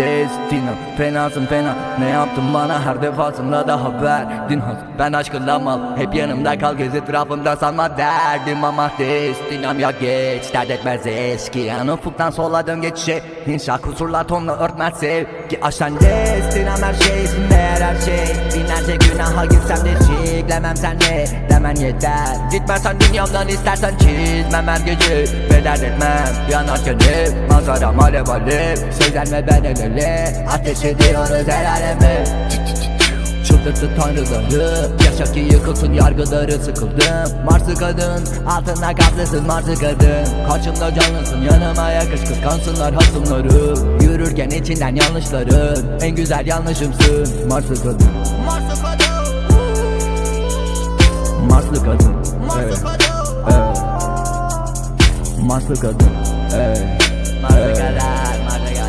destinum Fenasın fena. Ne yaptın bana? Her defasında da haber Dinhaz ben aşkınla mal hep yanımda kal. Göz etrafında sanma derdim ama destinam ya geç dert etmez eski Yan ufuktan sola dön geçişe İnşa kusurlar tonla örtmez sevgi. Aşan destinam her şeysin değer Binlerce günaha girsem de çiklemem senle. Demen yeter. Gitmezsen dünyamdan istersen çizmem her gece. Ve dert etmem yanarken hep Manzaram alev alev Sözler ve ben el ele. Ateş ediyoruz el aleme. Çıldırttı tanrıları. Yaşa ki yıkılsın yargıları sıkıldım. Marslı kadın altında gazlısın Marslı kadın. Karşımda canlısın yanıma yakış kıskansınlar hasımları. Yürürken içinden yanlışların En güzel yanlışımsın. Marslı kadın. Marslı Marslı kadın Marslı Evet, kadın evet. Marslı kadın evet. kadın